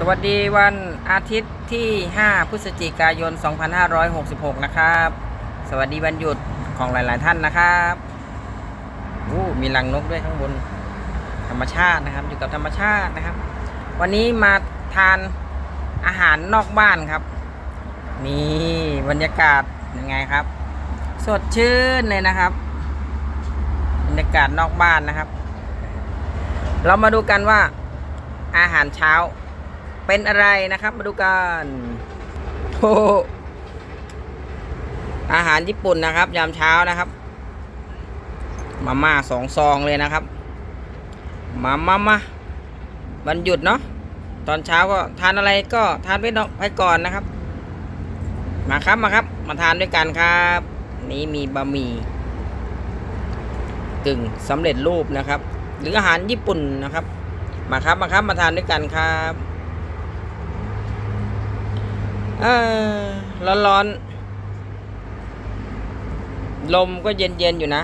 สวัสดีวันอาทิตย์ที่ 5 พฤศจิกายน 2566 นะครับ สวัสดีวันหยุดของหลาย ๆ ท่านนะครับอู้มีรังนกด้วยข้างบน ธรรมชาตินะครับ อยู่กับธรรมชาตินะครับ วันนี้มาทานอาหารนอกบ้านครับ นี่บรรยากาศยังไงครับ สดชื่นเลยนะครับ บรรยากาศนอกบ้านนะครับ เรามาดูกันว่าอาหารเช้า เป็นอะไรนะครับ มาดูกันโอ้โหอาหารญี่ปุ่นนะครับ ยามเช้านะครับ มาม่าสองซองเลยนะครับ มามามาวันหยุดเนาะตอนเช้าก็ทานอะไรก็ทานไปเนาะไปก่อนนะครับ มาครับมาครับ มาทานด้วยกันครับ นี่มีบะหมี่กึ่งสำเร็จรูปนะครับ หรืออาหารญี่ปุ่นนะครับ มาครับมาครับมาทานด้วยกันครับ เออร้อนร้อนๆลมก็เย็นเย็นๆอยู่นะ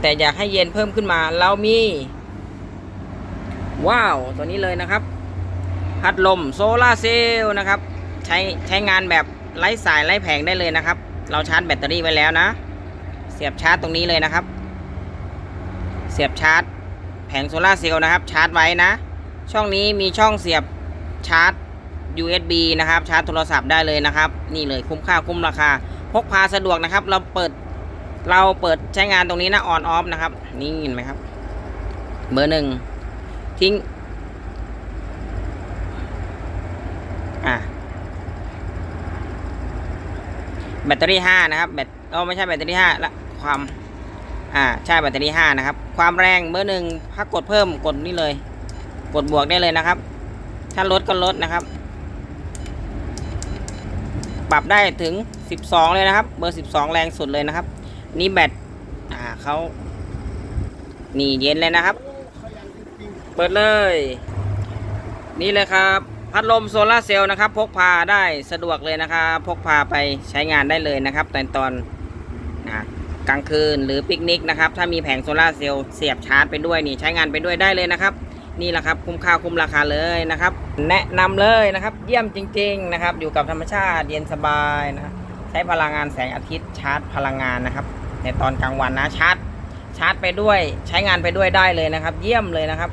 แต่อยากให้เย็นเพิ่มขึ้นมา เรามี ว้าว ตัวนี้เลยนะครับ พัดลมโซลาเซลล์นะครับ ใช้ใช้งานแบบไร้สายไร้แผงได้เลยนะครับ เราชาร์จแบตเตอรี่ไว้แล้วนะ เสียบชาร์จตรงนี้เลยนะครับ เสียบชาร์จ แผงโซลาเซลล์นะครับ ชาร์จไว้นะ ช่องนี้มีช่องเสียบชาร์จ USB นะครับ ชาร์จโทรศัพท์ได้เลยนะครับ นี่เลยคุ้มค่าคุ้มราคา พกพาสะดวกนะครับ เราเปิดเราเปิดใช้งานตรงนี้นะออนออฟนะครับ นี่เห็นไหมครับ เบอร์หนึ่งทิ้ง อะแบตเตอรี่ห้านะครับแบตเออไม่ใช่แบตเตอรี่ห้าละความอ่าใช่แบตเตอรี่ห้านะครับ ความแรงเบอร์หนึ่งถ้ากดเพิ่มกดนี่เลย กดบวกได้เลยนะครับ ถ้าลดก็ลดนะครับ ปรับได้ถึง 12 เลยนะครับ เบอร์ 12 แรงสุดเลยนะครับ นี่แบตอ่าเขานี่เย็นเลยนะครับ เปิดเลย นี่เลยครับ พัดลมโซลาเซลล์นะครับ พกพาได้สะดวกเลยนะครับ พกพาไปใช้งานได้เลยนะครับในตอนกลางคืนหรือปิกนิกนะครับ ถ้ามีแผงโซลาเซลล์เสียบชาร์จไปด้วยนี่ใช้งานไปด้วยได้เลยนะครับ นี่แหละครับคุ้มค่าคุ้มราคาเลยนะครับ แนะนำเลยนะครับ เยี่ยมจริง ๆ นะครับ อยู่กับธรรมชาติเย็นสบายนะใช้พลังงานแสงอาทิตย์ชาร์จพลังงานนะครับ ในตอนกลางวันนะชาร์จชาร์จไปด้วย ใช้งานไปด้วยได้เลยนะครับ เยี่ยมเลยนะครับ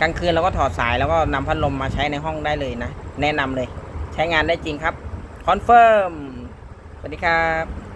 กลางคืนเราก็ถอดสายแล้วก็นำพัดลมมาใช้ในห้องได้เลยนะ แนะนำเลย ใช้งานได้จริงครับคอนเฟิร์มสวัสดีครับ